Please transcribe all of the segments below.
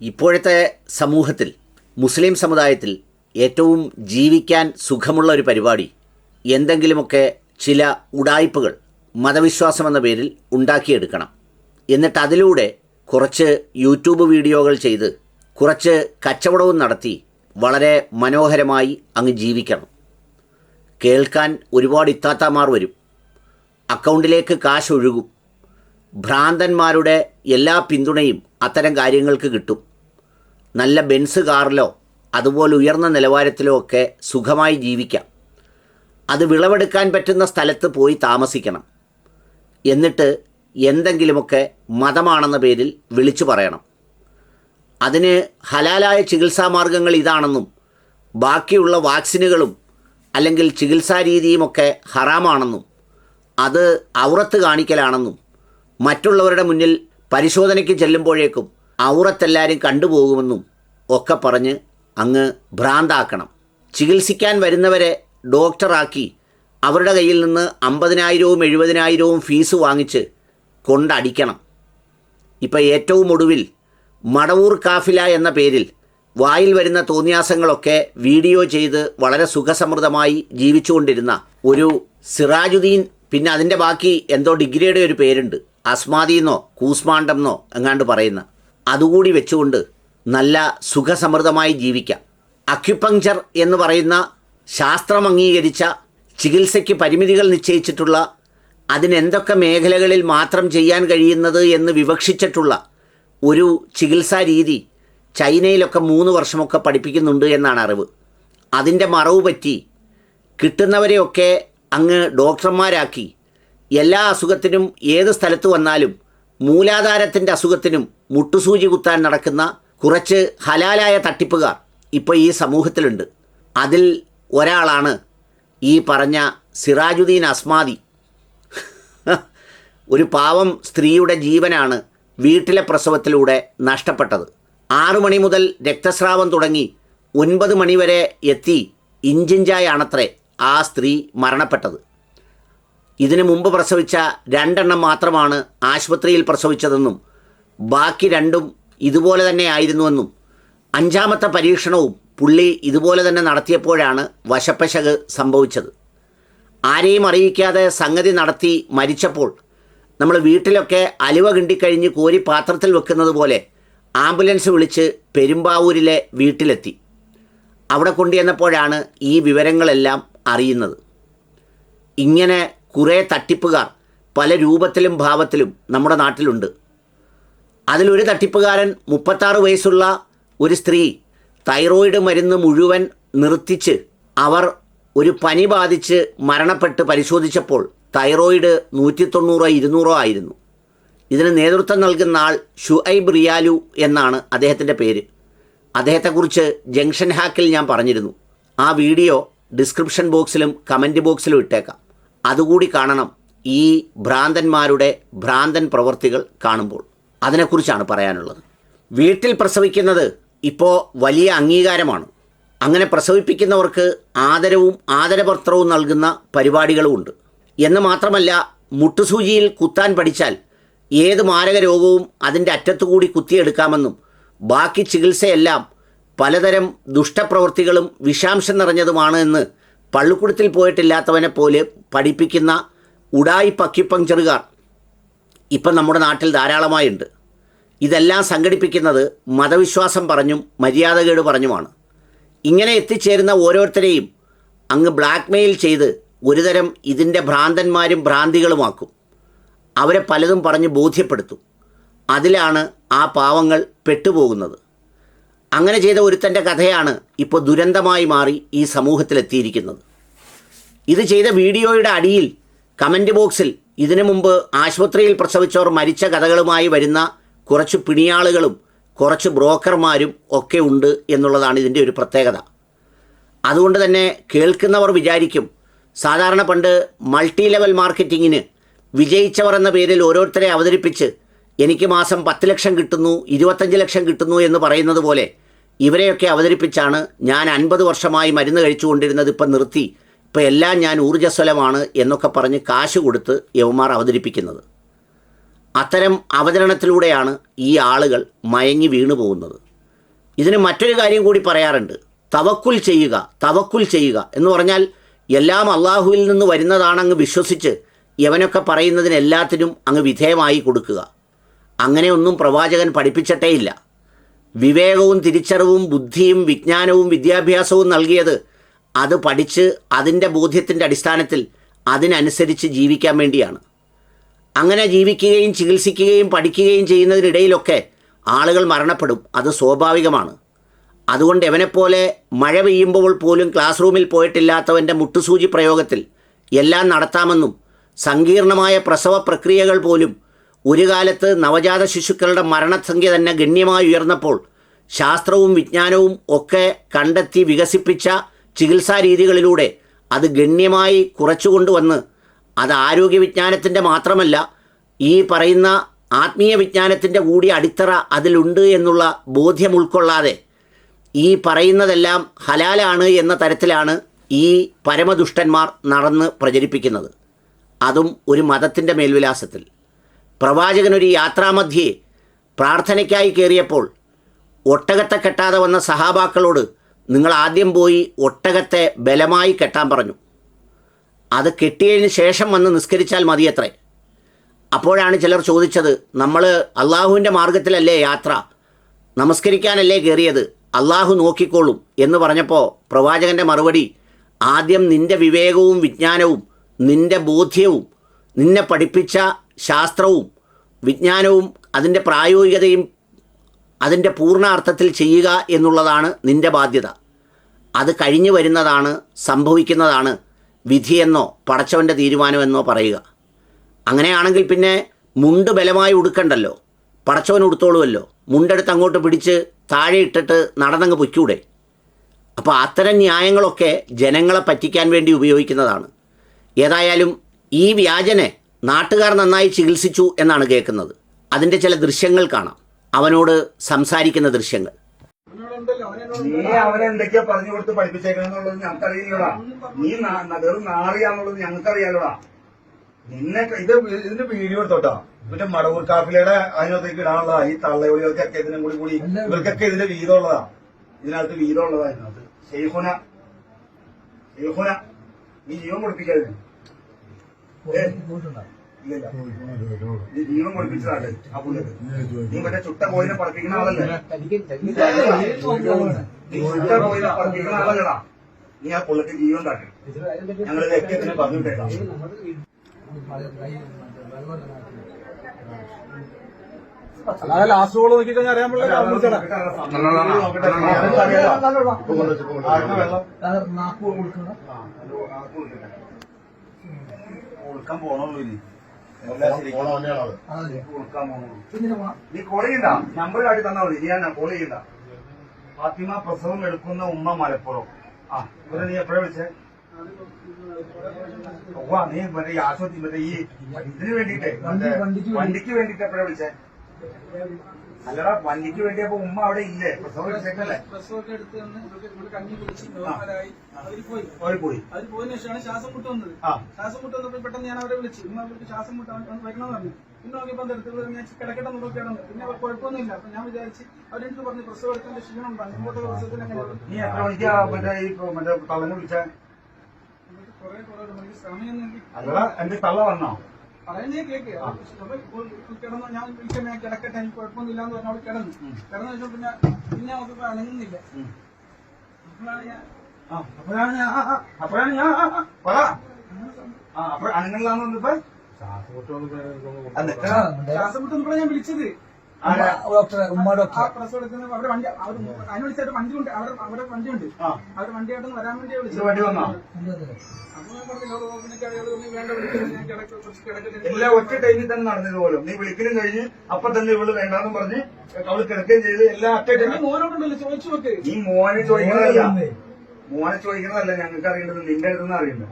ഇപ്പോഴത്തെ സമൂഹത്തിൽ മുസ്ലിം സമുദായത്തിൽ ഏറ്റവും ജീവിക്കാൻ സുഖമുള്ള ഒരു പരിപാടി എന്തെങ്കിലുമൊക്കെ ചില ഉടായ്പകൾ മതവിശ്വാസം എന്ന പേരിൽ ഉണ്ടാക്കിയെടുക്കണം. എന്നിട്ട് അതിലൂടെ കുറച്ച് യൂട്യൂബ് വീഡിയോകൾ ചെയ്ത് കുറച്ച് കച്ചവടവും നടത്തി വളരെ മനോഹരമായി അങ്ങ് ജീവിക്കണം. കേൾക്കാൻ ഒരുപാട് ഇത്താത്താമാർ വരും. അക്കൗണ്ടിലേക്ക് കാശ് ഒഴുകും ഭ്രാന്തന്മാരുടെ എല്ലാ പിന്തുണയും അത്തരം കാര്യങ്ങൾക്ക് കിട്ടും. നല്ല ബെൻസ് കാറിലോ അതുപോലെ ഉയർന്ന നിലവാരത്തിലോ ഒക്കെ സുഖമായി ജീവിക്കാം. അത് വിളവെടുക്കാൻ പറ്റുന്ന സ്ഥലത്ത് പോയി താമസിക്കണം. എന്നിട്ട് എന്തെങ്കിലുമൊക്കെ മതമാണെന്ന പേരിൽ വിളിച്ചു പറയണം. അതിന് ഹലാലായ ചികിത്സാ മാർഗങ്ങൾ ഇതാണെന്നും ബാക്കിയുള്ള വാക്സിനുകളും അല്ലെങ്കിൽ ചികിത്സാ രീതിയുമൊക്കെ ഹറാമാണെന്നും അത് ഔറത്ത് കാണിക്കലാണെന്നും മറ്റുള്ളവരുടെ മുന്നിൽ പരിശോധനയ്ക്ക് ചെല്ലുമ്പോഴേക്കും ഔറത്തെല്ലാവരും കണ്ടുപോകുമെന്നും ഒക്കെ പറഞ്ഞ് അങ്ങ് ഭ്രാന്താക്കണം. ചികിത്സിക്കാൻ വരുന്നവരെ ഡോക്ടറാക്കി അവരുടെ കയ്യിൽ നിന്ന് അമ്പതിനായിരവും എഴുപതിനായിരവും ഫീസ് വാങ്ങിച്ച് കൊണ്ടടിക്കണം. ഇപ്പം ഏറ്റവും ഒടുവിൽ മടവൂർ കാഫില എന്ന പേരിൽ വായിൽ വരുന്ന തോന്നിയാസങ്ങളൊക്കെ വീഡിയോ ചെയ്ത് വളരെ സുഖസമൃദ്ധമായി ജീവിച്ചുകൊണ്ടിരുന്ന ഒരു സിറാജുദ്ദീൻ പിന്നെ അതിന്റെ ബാക്കി എന്തോ ഡിഗ്രിയുടെ ഒരു പേരുണ്ട്. അസ്മാദീന്നോ കൂസ്മാണ്ടെന്നോ എങ്ങാണ്ട് പറയുന്ന അതുകൂടി വെച്ചുകൊണ്ട് നല്ല സുഖസമൃദ്ധമായി ജീവിക്കാം. അക്യുപങ്ചർ എന്ന് പറയുന്ന ശാസ്ത്രം അംഗീകരിച്ച ചികിത്സയ്ക്ക് പരിമിതികൾ നിശ്ചയിച്ചിട്ടുള്ള അതിനെന്തൊക്കെ മേഖലകളിൽ മാത്രം ചെയ്യാൻ കഴിയുന്നത് എന്ന് വിവക്ഷിച്ചിട്ടുള്ള ഒരു ചികിത്സാ രീതി ചൈനയിലൊക്കെ മൂന്ന് വർഷമൊക്കെ പഠിപ്പിക്കുന്നുണ്ട് എന്നാണ് അറിവ്. അതിന്റെ മറവ് പറ്റി കിട്ടുന്നവരെയൊക്കെ അങ്ങ് ഡോക്ടർമാരാക്കി. എല്ലാ അസുഖത്തിനും ഏത് സ്ഥലത്ത് വന്നാലും മൂലാധാരത്തിന്റെ അസുഖത്തിനും മുട്ടുസൂചി കുത്താൻ നടക്കുന്ന കുറച്ച് ഹലാലായ തട്ടിപ്പുകാർ ഇപ്പോൾ ഈ സമൂഹത്തിലുണ്ട്. അതിൽ ഒരാളാണ് ഈ പറഞ്ഞ സിറാജുദ്ദീൻ അസ്മാദി. ഒരു പാവം സ്ത്രീയുടെ ജീവനാണ് വീട്ടിലെ പ്രസവത്തിലൂടെ നഷ്ടപ്പെട്ടത്. ആറു മണി മുതൽ രക്തസ്രാവം തുടങ്ങി ഒൻപത് മണിവരെ എത്തി ഇഞ്ചിഞ്ചായാണത്രേ ആ സ്ത്രീ മരണപ്പെട്ടത്. ഇതിനു മുമ്പ് പ്രസവിച്ച രണ്ടെണ്ണം മാത്രമാണ് ആശുപത്രിയിൽ പ്രസവിച്ചതെന്നും ബാക്കി രണ്ടും ഇതുപോലെ തന്നെ ആയിരുന്നുവെന്നും അഞ്ചാമത്തെ പരീക്ഷണവും പുള്ളി ഇതുപോലെ തന്നെ നടത്തിയപ്പോഴാണ് വശപ്പശക് സംഭവിച്ചത്. ആരെയും അറിയിക്കാതെ സംഗതി നടത്തി മരിച്ചപ്പോൾ നമ്മൾ വീട്ടിലൊക്കെ അലുവ കിണ്ടിക്കഴിഞ്ഞ് കോരി പാത്രത്തിൽ വെക്കുന്നത് പോലെ ആംബുലൻസ് വിളിച്ച് പെരുമ്പാവൂരിലെ വീട്ടിലെത്തി. അവിടെ കൊണ്ടുചെന്നപ്പോഴാണ് ഈ വിവരങ്ങളെല്ലാം അറിയുന്നത്. ഇങ്ങനെ കുറേ തട്ടിപ്പുകാർ പല രൂപത്തിലും ഭാവത്തിലും നമ്മുടെ നാട്ടിലുണ്ട്. അതിലൊരു തട്ടിപ്പുകാരൻ മുപ്പത്താറ് വയസ്സുള്ള ഒരു സ്ത്രീ തൈറോയിഡ് മരുന്ന് മുഴുവൻ നിർത്തിച്ച് അവർ ഒരു പനി ബാധിച്ച് മരണപ്പെട്ട് പരിശോധിച്ചപ്പോൾ തൈറോയിഡ് നൂറ്റി തൊണ്ണൂറോ ഇരുന്നൂറോ ആയിരുന്നു. ഇതിന് നേതൃത്വം നൽകുന്ന ആൾ ഷുഐബ് റിയാലു എന്നാണ് അദ്ദേഹത്തിന്റെ പേര്. അദ്ദേഹത്തെക്കുറിച്ച് ജംഗ്ഷൻ ഹാക്കിൽ ഞാൻ പറഞ്ഞിരുന്നു. ആ വീഡിയോ ഡിസ്ക്രിപ്ഷൻ ബോക്സിലും കമന്റ് ബോക്സിലും ഇട്ടേക്കാം. അതുകൂടി കാണണം ഈ ഭ്രാന്തന്മാരുടെ ഭ്രാന്തൻ പ്രവൃത്തികൾ കാണുമ്പോൾ. അതിനെക്കുറിച്ചാണ് പറയാനുള്ളത്. വീട്ടിൽ പ്രസവിക്കുന്നത് ഇപ്പോൾ വലിയ അംഗീകാരമാണ്. അങ്ങനെ പ്രസവിപ്പിക്കുന്നവർക്ക് ആദരവും ആദരപത്രവും നൽകുന്ന പരിപാടികളുമുണ്ട് എന്ന് മാത്രമല്ല മുട്ടുസൂചിയിൽ കുത്താൻ പഠിച്ചാൽ ഏത് മാരക രോഗവും അതിന്റെ അറ്റത്തുകൂടി കുത്തിയെടുക്കാമെന്നും ബാക്കി ചികിത്സയെല്ലാം പലതരം ദുഷ്ടപ്രവൃത്തികളും വിഷാംശം നിറഞ്ഞതുമാണ് എന്ന് പള്ളിക്കൂടത്തിൽ പോയിട്ടില്ലാത്തവനെ പോലെ പഠിപ്പിക്കുന്ന ഉടായി പക്യുപങ്ചറുകാർ ഇപ്പം നമ്മുടെ നാട്ടിൽ ധാരാളമായുണ്ട്. ഇതെല്ലാം സംഘടിപ്പിക്കുന്നത് മതവിശ്വാസം പറഞ്ഞും മര്യാദകേട് പറഞ്ഞുമാണ്. ഇങ്ങനെ എത്തിച്ചേരുന്ന ഓരോരുത്തരെയും അങ്ങ് ബ്ലാക്ക്മെയിൽ ചെയ്ത് ഒരുതരം ഇതിന്റെ ഭ്രാന്തന്മാരും ഭ്രാന്തികളുമാക്കും. അവരെ പലതും പറഞ്ഞ് ബോധ്യപ്പെടുത്തും. അതിലാണ് ആ പാവങ്ങൾ പെട്ടുപോകുന്നത്. അങ്ങനെ ചെയ്ത ഒരുത്തന്റെ കഥയാണ് ഇപ്പോൾ ദുരന്തമായി മാറി ഈ സമൂഹത്തിലെത്തിയിരിക്കുന്നത്. ഇത് ചെയ്ത വീഡിയോയുടെ അടിയിൽ കമന്റ് ബോക്സിൽ ഇതിനു മുമ്പ് ആശുപത്രിയിൽ പ്രസവിച്ചവർ മരിച്ച കഥകളുമായി വരുന്ന കുറച്ച് പിണിയാളുകളും കുറച്ച് ബ്രോക്കർമാരും ഒക്കെ ഉണ്ട് എന്നുള്ളതാണ് ഇതിന്റെ ഒരു പ്രത്യേകത. അതുകൊണ്ട് തന്നെ കേൾക്കുന്നവർ വിചാരിക്കും സാധാരണ പണ്ട് മൾട്ടി ലെവൽ മാർക്കറ്റിങ്ങിന് വിജയിച്ചവർ എന്ന പേരിൽ ഓരോരുത്തരെ അവതരിപ്പിച്ച് എനിക്ക് മാസം പത്ത് ലക്ഷം കിട്ടുന്നു ഇരുപത്തഞ്ച് ലക്ഷം കിട്ടുന്നു എന്ന് പറയുന്നത് പോലെ ഇവരെയൊക്കെ അവതരിപ്പിച്ചാണ് ഞാൻ അൻപത് വർഷമായി മരുന്ന് കഴിച്ചുകൊണ്ടിരുന്നത് ഇപ്പം നിർത്തി. ഇപ്പം എല്ലാം ഞാൻ ഊർജസ്വലമാണ് എന്നൊക്കെ പറഞ്ഞ് കാശ് കൊടുത്ത് യവന്മാർ അവതരിപ്പിക്കുന്നത്. അത്തരം അവതരണത്തിലൂടെയാണ് ഈ ആളുകൾ മയങ്ങി വീണു പോകുന്നത്. ഇതിന് മറ്റൊരു കാര്യം കൂടി പറയാറുണ്ട്. തവക്കുൽ ചെയ്യുക തവക്കുൽ ചെയ്യുക എന്ന് പറഞ്ഞാൽ എല്ലാം അള്ളാഹുവിൽ നിന്ന് വരുന്നതാണങ്ങ് വിശ്വസിച്ച് യവനൊക്കെ പറയുന്നതിനെല്ലാത്തിനും അങ്ങ് വിധേയമായി കൊടുക്കുക. അങ്ങനെയൊന്നും പ്രവാചകൻ പഠിപ്പിച്ചിട്ടേയില്ല. വിവേകവും തിരിച്ചറിവും ബുദ്ധിയും വിജ്ഞാനവും വിദ്യാഭ്യാസവും നൽകിയത് അത് പഠിച്ച് അതിന്റെ ബോധ്യത്തിന്റെ അടിസ്ഥാനത്തിൽ അതിനനുസരിച്ച് ജീവിക്കാൻ വേണ്ടിയാണ്. അങ്ങനെ ജീവിക്കുകയും ചികിത്സിക്കുകയും പഠിക്കുകയും ചെയ്യുന്നതിനിടയിലൊക്കെ ആളുകൾ മരണപ്പെടും. അത് സ്വാഭാവികമാണ്. അതുകൊണ്ട് എവനെപ്പോലെ മഴ പെയ്യുമ്പോൾ പോലും ക്ലാസ് റൂമിൽ പോയിട്ടില്ലാത്തവന്റെ മുട്ടുസൂചി പ്രയോഗത്തിൽ എല്ലാം നടത്താമെന്നും സങ്കീർണമായ പ്രസവ പ്രക്രിയകൾ പോലും ഒരു കാലത്ത് നവജാത ശിശുക്കളുടെ മരണസംഖ്യ തന്നെ ഗണ്യമായി ഉയർന്നപ്പോൾ ശാസ്ത്രവും വിജ്ഞാനവും ഒക്കെ കണ്ടെത്തി വികസിപ്പിച്ച ചികിത്സാ രീതികളിലൂടെ അത് ഗണ്യമായി കുറച്ചുകൊണ്ടുവന്ന് അത് ആരോഗ്യ വിജ്ഞാനത്തിന്റെ മാത്രമല്ല ഈ പറയുന്ന ആത്മീയ വിജ്ഞാനത്തിന്റെ കൂടി അടിത്തറ അതിലുണ്ട് എന്നുള്ള ബോധ്യം ഉൾക്കൊള്ളാതെ ഈ പറയുന്നതെല്ലാം ഹലാലാണ് എന്ന തരത്തിലാണ് ഈ പരമദുഷ്ടന്മാർ നടന്ന് പ്രചരിപ്പിക്കുന്നത്. അതും ഒരു മതത്തിന്റെ മേൽവിലാസത്തിൽ. പ്രവാചകനൊരു യാത്രാമധ്യേ പ്രാർത്ഥനയ്ക്കായി കയറിയപ്പോൾ ഒട്ടകത്തെ കെട്ടാതെ വന്ന സഹാബാക്കളോട് നിങ്ങൾ ആദ്യം പോയി ഒട്ടകത്തെ ബലമായി കെട്ടാൻ പറഞ്ഞു. അത് കെട്ടിയതിന് ശേഷം വന്ന് നിസ്കരിച്ചാൽ മതിയത്രേ. അപ്പോഴാണ് ചിലർ ചോദിച്ചത് നമ്മൾ അള്ളാഹുവിന്റെ മാർഗത്തിലല്ലേ യാത്ര? നമസ്കരിക്കാനല്ലേ കയറിയത് അള്ളാഹു നോക്കിക്കോളും. എന്ന് പറഞ്ഞപ്പോൾ പ്രവാചകന്റെ മറുപടി ആദ്യം നിന്റെ വിവേകവും വിജ്ഞാനവും നിന്റെ ബോധ്യവും നിന്നെ പഠിപ്പിച്ച ശാസ്ത്രവും വിജ്ഞാനവും അതിന്റെ പ്രായോഗികതയും അതിന്റെ പൂർണ അർത്ഥത്തിൽ ചെയ്യുക എന്നുള്ളതാണ് നിന്റെ ബാധ്യത. അത് കഴിഞ്ഞു വരുന്നതാണ് സംഭവിക്കുന്നതാണ് വിധിയെന്നോ പടച്ചവന്റെ തീരുമാനമെന്നോ പറയുക. അങ്ങനെയാണെങ്കിൽ പിന്നെ മുണ്ട് ബലമായി ഉടുക്കണ്ടല്ലോ. പടച്ചവൻ ഉടുത്തോളുമല്ലോ മുണ്ടെടുത്ത് അങ്ങോട്ട് പിടിച്ച് താഴെ ഇട്ടിട്ട് നടന്നങ്ങ് പൊയ്ക്കൂടെ? അപ്പോൾ അത്തരം ന്യായങ്ങളൊക്കെ ജനങ്ങളെ പറ്റിക്കാൻ വേണ്ടി ഉപയോഗിക്കുന്നതാണ്. ഏതായാലും ഈ വ്യാജനെ നാട്ടുകാർ നന്നായി ചികിത്സിച്ചു എന്നാണ് കേൾക്കുന്നത്. അതിന്റെ ചില ദൃശ്യങ്ങൾ കാണാം. അവനോട് സംസാരിക്കുന്ന ദൃശ്യങ്ങൾ. നീ അവനെ എന്തൊക്കെയാ പറഞ്ഞു കൊടുത്ത് പഠിപ്പിച്ചേക്കണെന്നുള്ളത് ഞങ്ങൾക്കറിയില്ലടാ. നീ വെറും നാറിയാന്നുള്ളത് ഞങ്ങൾക്കറിയാലോടാ. നിന്നെ ഇത് ഇതിന്റെ വീഡിയോ എടുത്തോട്ടോ. ഇവന്റെ മടവൂർ കാപ്പിലയുടെ അതിനകത്തേക്ക് ഇടാനുള്ളതാ ഈ തള്ളയൊളികൾക്കൊക്കെ ഇതിനും കൂടി കൂടി ഇവർക്കൊക്കെ ഇതിന്റെ വീതമുള്ളതാ. ഇതിനകത്ത് വീതമുള്ളതാ ഇതിനകത്ത്. ഷെയ്ഹുന ഷെയ്ഹുന നീ ജീവൻ കൊടുപ്പിക്കാതെ ഏ ജീവൻ കൊടുപ്പിച്ചതാണ് ആ പുള്ളിക്ക് നീ മറ്റേ ചുട്ട കോയിനെ പറപ്പിക്കുന്ന ആളല്ലേ നീ ചുട്ട കോയിനെ പറപ്പിക്കുന്ന ആളല്ലടാ നീ ആ പുള്ളിക്ക് ജീവൻ കാട്ടി ഞങ്ങൾ ലക്ഷ്യത്തിന് പറഞ്ഞിട്ടേക്കാം അതായത് ലാസ്റ്റ് ഗോൾ നോക്കിക്കഴിഞ്ഞാൽ അറിയാൻ പറ്റില്ല കൊടുക്കാൻ പോണുള്ളൂ ഇനി നീ കോൾ ചെയ്യണ്ട. നമ്പർ കാട്ടി തന്നാ മതി. ഞാൻ കോൾ ചെയ്യണ്ട. ഫാത്തിമ പ്രസവം എടുക്കുന്ന ഉമ്മ മലപ്പുറം. ആ ഇവരെ നീ എപ്പോഴാ വിളിച്ചേ? ഓ നീ മറ്റേ ആശുപത്രി മറ്റേ ഈ ഇതിന് വേണ്ടിട്ടേ വണ്ടിക്ക് വേണ്ടിട്ട് എപ്പോഴാ വിളിച്ചേ? അല്ലടാ വണ്ടിക്ക് വേണ്ടിയപ്പോ ഉമ്മ അവിടെ ഇല്ലേ? പ്രസവം എടുത്തേക്കല്ലേ പ്രസവമൊക്കെ എടുത്ത് ഇവിടെ കഞ്ഞി കുടിച്ച് നോർമലായി അവർ പോയി. പോയി പോയി. അവർ പോയതിനു ശേഷമാണ് ശ്വാസം മുട്ട് വന്നത്. ശ്വാസം മുട്ട് വന്നപ്പോൾ പെട്ടെന്ന് ഞാൻ അവരെ വിളിച്ചു. ഉമ്മ അവർക്ക് ശ്വാസം മുട്ട് വരണമെന്ന് പറഞ്ഞു. പിന്നെ നോക്കിയപ്പോൾ എന്താ അടുത്തുള്ളത് ഞാൻ കിടക്കട്ടെ നോക്കിയാണ് പിന്നെ അവർ കുഴപ്പമൊന്നുമില്ല. അപ്പൊ ഞാൻ വിചാരിച്ച് അവരെടുത്ത് പറഞ്ഞു പ്രസവം എടുക്കേണ്ട ക്ഷീണം ഉണ്ടാകും മുമ്പോട്ട് പ്രസവത്തിൽ അങ്ങനെ കുറെ കുറെ സമയം അല്ലടാ എന്റെ തള്ള വന്നോ? പറയുന്നേ കേക്ക് കിടന്നു ഞാൻ വിളിക്കാൻ ഞാൻ കിടക്കട്ടെ എനിക്ക് കുഴപ്പമൊന്നുമില്ല എന്ന് പറഞ്ഞാൽ അവിടെ കിടന്നു. കിടന്നു വെച്ചാൽ പിന്നെ പിന്നെ അവർക്ക് അനങ്ങുന്നില്ല. അപ്പോഴാണ് ഞാൻ ആ, അപ്പോഴാണ് ഞാൻ അപ്പോഴാണ് ഞാൻ പറ. ശ്വാസം വന്നപ്പോഴാണ് ഞാൻ വിളിച്ചത്. പ്രസവം അവിടെ വണ്ടി അവർ അതിന് വിളിച്ചായിട്ട് വണ്ടി ഉണ്ട് അവിടെ അവിടെ വണ്ടിയുണ്ട് ആ. വണ്ടി വരാൻ വേണ്ടി വണ്ടി വന്നോ? അപ്പൊ ഞാൻ പറഞ്ഞു "ലോഡ് ഓപ്പണിക്ക് വേണ്ട എല്ലാം ഒറ്റ ടൈമിൽ തന്നെ നടന്നത് പോലും. നീ വിളിക്കലും കഴിഞ്ഞ് അപ്പൊ തന്നെ ഇവൾ വേണ്ടാന്ന് പറഞ്ഞ് അവൾ കിടക്കുകയും ചെയ്ത് എല്ലാ ഒറ്റ ടൈമിൽ മോനോടുണ്ടല്ലോ ചോദിച്ചു നോക്ക്. നീ മോനെ ചോദിക്കുന്നതല്ല മോനെ ചോദിക്കുന്നതല്ല ഞങ്ങൾക്ക് അറിയേണ്ടത് നിന്റെ അടുത്തുനിന്ന് അവനോട്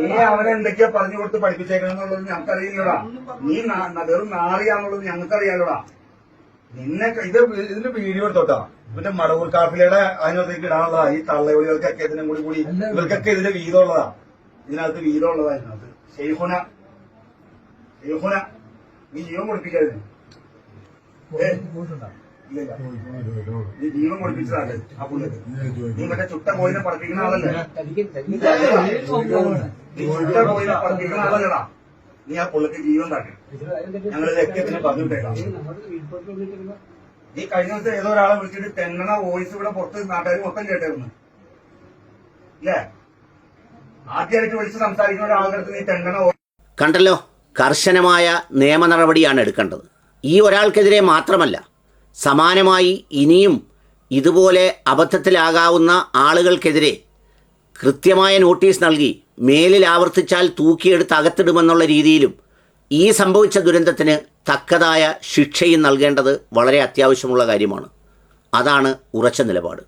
നീ അവനെ എന്തൊക്കെയാ പറഞ്ഞു കൊടുത്ത് പഠിപ്പിച്ചേക്കണെന്നുള്ളത് ഞങ്ങൾക്കറിയില്ലടാ. നീ വെറും നാറിയാന്നുള്ളത് ഞങ്ങൾക്കറിയാലോടാ. നിന്നെ ഇത് ഇതിന് ഇതിന്റെ വീഡിയോ എടുത്തോട്ടാ. ഇവന്റെ മടവൂർ കാപ്പിലയുടെ അതിനകത്തേക്ക് ഇടാനുള്ളതാ ഈ തള്ളയൊളികൾക്കൊക്കെ ഇതിനും കൂടി കൂടി ഇവർക്കൊക്കെ ഇതിന്റെ വീതമുള്ളതാ ഇതിനകത്ത് വീതമുള്ളതാ ഇതിനകത്ത്. ഷെയ്ഹുന ഷെയ്ഹുന നീ ജീവൻ കൊടുപ്പിക്കാതിന് ഏ? നീ ജീവൻ കൊടുപ്പിച്ചതാണ് ആ പുള്ളിക്ക് നീ മറ്റേ ചുട്ട കോയിനെ പറപ്പിക്കുന്ന ആളല്ലേ നീ ചുട്ട കോയിനെ പറപ്പിക്കുന്ന ആളല്ലടാ നീ ആ പുള്ളിക്ക് ജീവൻ താക്കി ഞങ്ങൾ ലക്ഷ്യത്തിന് പറഞ്ഞിട്ടേക്കാം നീ കഴിഞ്ഞ ദിവസം ഏതോ ഒരാളെ വിളിച്ചിട്ട് തെന്നണ വോയിസ് ഇവിടെ പുറത്ത് നാട്ടുകാർ മൊത്തം കേട്ടായിരുന്നു ഇല്ലേ ആദ്യമായിട്ട് വിളിച്ച് സംസാരിക്കുന്ന ഒരാളുടെ അടുത്ത് നീ തെന്നണ കണ്ടല്ലോ കർശനമായ നിയമ നടപടിയാണ് എടുക്കേണ്ടത്. ഈ ഒരാൾക്കെതിരെ മാത്രമല്ല സമാനമായി ഇനിയും ഇതുപോലെ അബദ്ധത്തിലാകാവുന്ന ആളുകൾക്കെതിരെ കൃത്യമായ നോട്ടീസ് നൽകി മേലിൽ ആവർത്തിച്ചാൽ തൂക്കിയെടുത്ത് അകത്തിടുമെന്നുള്ള രീതിയിലും ഈ സംഭവിച്ച ദുരന്തത്തിന് തക്കതായ ശിക്ഷയും നൽകേണ്ടത് വളരെ അത്യാവശ്യമുള്ള കാര്യമാണ്. അതാണ് ഉറച്ച നിലപാട്.